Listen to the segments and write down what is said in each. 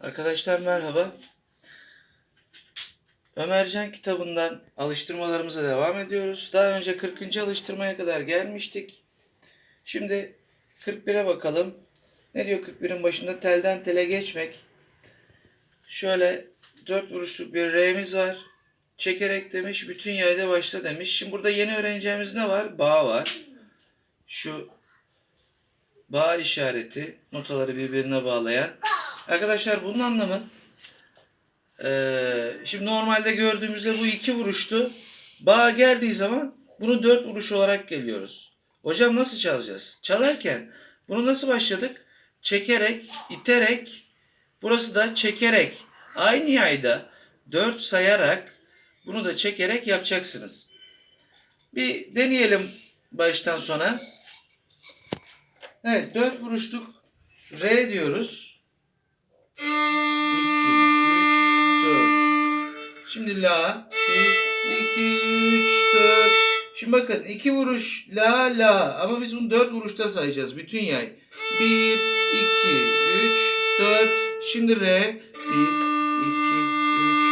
Arkadaşlar merhaba. Ömercan kitabından alıştırmalarımıza devam ediyoruz. Daha önce 40. alıştırmaya kadar gelmiştik. Şimdi 41'e bakalım. Ne diyor 41'in başında? Telden tele geçmek. Şöyle 4 vuruşluk bir R'miz var. Çekerek demiş, bütün yayda başla demiş. Şimdi burada yeni öğreneceğimiz ne var? Bağ var. Şu bağ işareti, notaları birbirine bağlayan. Arkadaşlar bunun anlamı ee, şimdi normalde gördüğümüzde bu iki vuruştu. Bağa geldiği zaman bunu dört vuruş olarak geliyoruz. Hocam nasıl çalacağız? Çalarken bunu nasıl başladık? Çekerek, iterek, burası da çekerek. Aynı yayda dört sayarak bunu da çekerek yapacaksınız. Bir deneyelim baştan sona. Evet dört vuruşluk R diyoruz. Şimdi la. 1, 2, 3, 4. Şimdi bakın iki vuruş la la. Ama biz bunu dört vuruşta sayacağız. Bütün yay. 1, 2, 3, 4. Şimdi re. 1, 2, 3,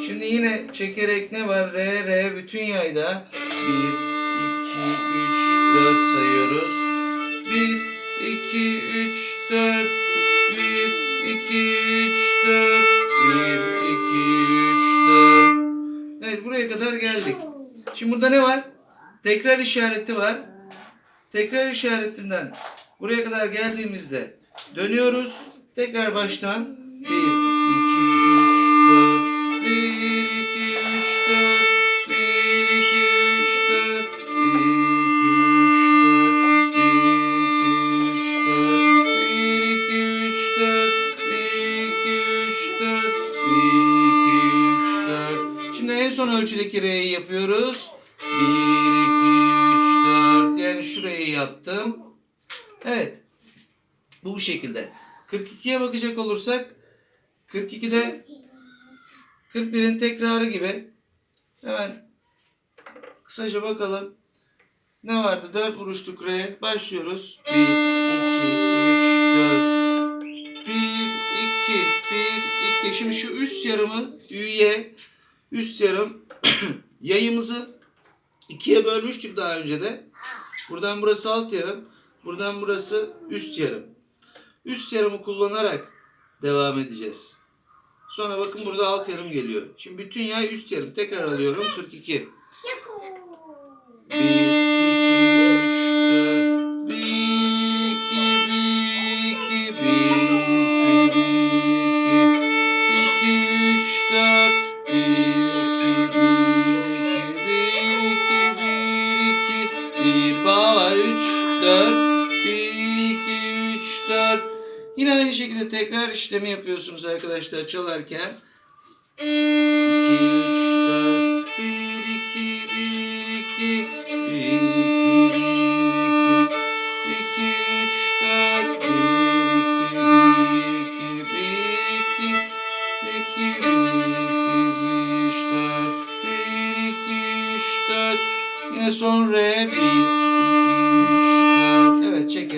4. Şimdi yine çekerek ne var? Re, re. Bütün yayda. 1, 2, 3, 4 sayıyoruz. 1, 2, 3, 4. 2, 3, 4. 1, 2, 3, 4. Evet buraya kadar geldik. Şimdi burada ne var? Tekrar işareti var. Tekrar işaretinden buraya kadar geldiğimizde dönüyoruz. Tekrar baştan ölçüdeki R'yi yapıyoruz. 1, 2, 3, 4. Yani şurayı yaptım. Evet. Bu bu şekilde. 42'ye bakacak olursak 42'de 41'in tekrarı gibi. Hemen kısaca bakalım. Ne vardı? 4 vuruşluk R. Başlıyoruz. 1, 2, 3, 4. 1, 2, 1, 2. Şimdi şu üst yarımı Ü'ye üst yarım yayımızı ikiye bölmüştük daha önce de. Buradan burası alt yarım. Buradan burası üst yarım. Üst yarımı kullanarak devam edeceğiz. Sonra bakın burada alt yarım geliyor. Şimdi bütün yay üst yarım. Tekrar alıyorum. 42. 1, 4, 1, 2, 3, 4. Yine aynı şekilde tekrar işlemi yapıyorsunuz arkadaşlar çalarken. 2,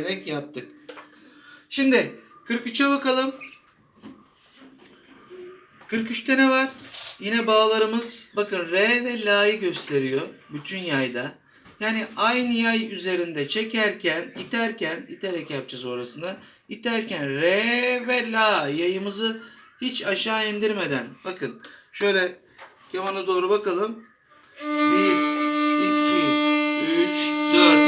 çekerek yaptık. Şimdi 43'e bakalım. 43'te ne var? Yine bağlarımız bakın re ve la'yı gösteriyor bütün yayda. Yani aynı yay üzerinde çekerken, iterken, iterek yapacağız orasını. İterken re ve la yayımızı hiç aşağı indirmeden. Bakın şöyle kemana doğru bakalım. 1, 2, 3, 4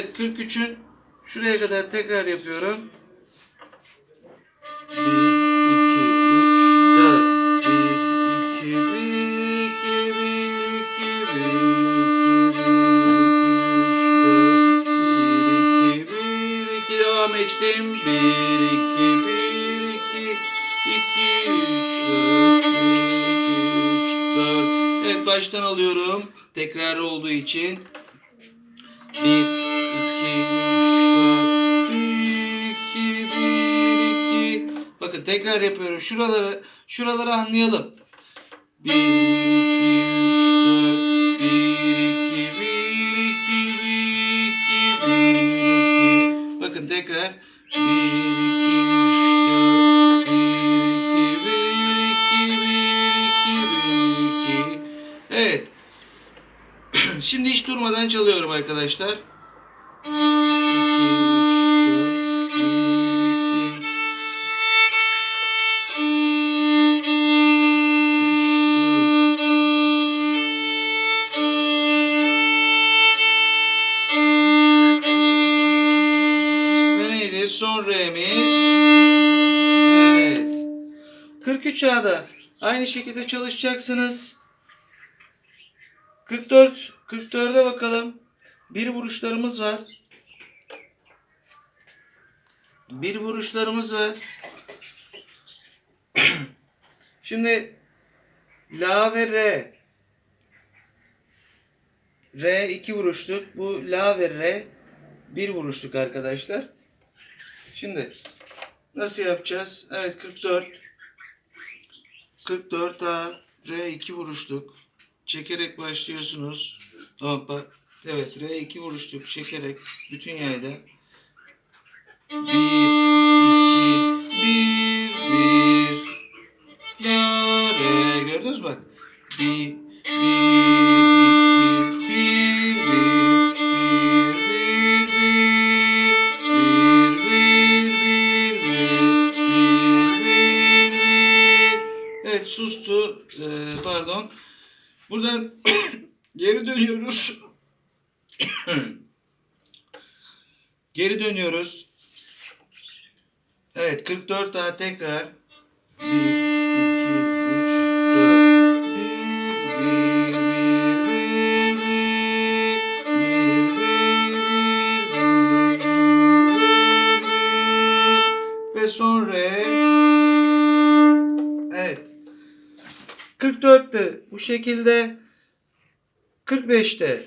Evet 43'ün şuraya kadar tekrar yapıyorum. 1, 2, 3, 4, 1, 2, 1, 2, 1, 2, 1, 2, 1, 2, 1, 2, 1, 2, 1, 2, 1, 2, 1, 2, 1, 2, 1, 2, 1, 2, 1, 2, 1, 2, 1, 1, Bakın tekrar yapıyorum. Şuraları, şuraları anlayalım. 1, 2, 3, 4, 1, 2, 1, 2, 1, 2, 1, 2. Bakın tekrar. 1, 2, 3, 4, 1, 2, 1, 2, 1, 2, 1, 2. Evet. Şimdi hiç durmadan çalıyorum arkadaşlar. Son R'miz. Evet. 43 A'da aynı şekilde çalışacaksınız. 44 44'e bakalım. Bir vuruşlarımız var. Bir vuruşlarımız var. Şimdi La ve Re. Re iki vuruşluk. Bu La ve Re bir vuruşluk arkadaşlar. Şimdi nasıl yapacağız? Evet 44. 44 A R 2 vuruşluk. Çekerek başlıyorsunuz. Tamam bak. Evet R 2 vuruşluk çekerek bütün yayda. 1 2 1 1 La Re gördünüz mü bak. 1 1 Buradan geri dönüyoruz. geri dönüyoruz. Evet 44 daha tekrar. 1 şekilde 45'te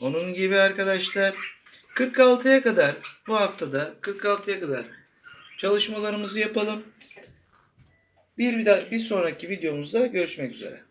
onun gibi arkadaşlar 46'ya kadar bu haftada 46'ya kadar çalışmalarımızı yapalım. Bir, bir, daha, bir sonraki videomuzda görüşmek üzere.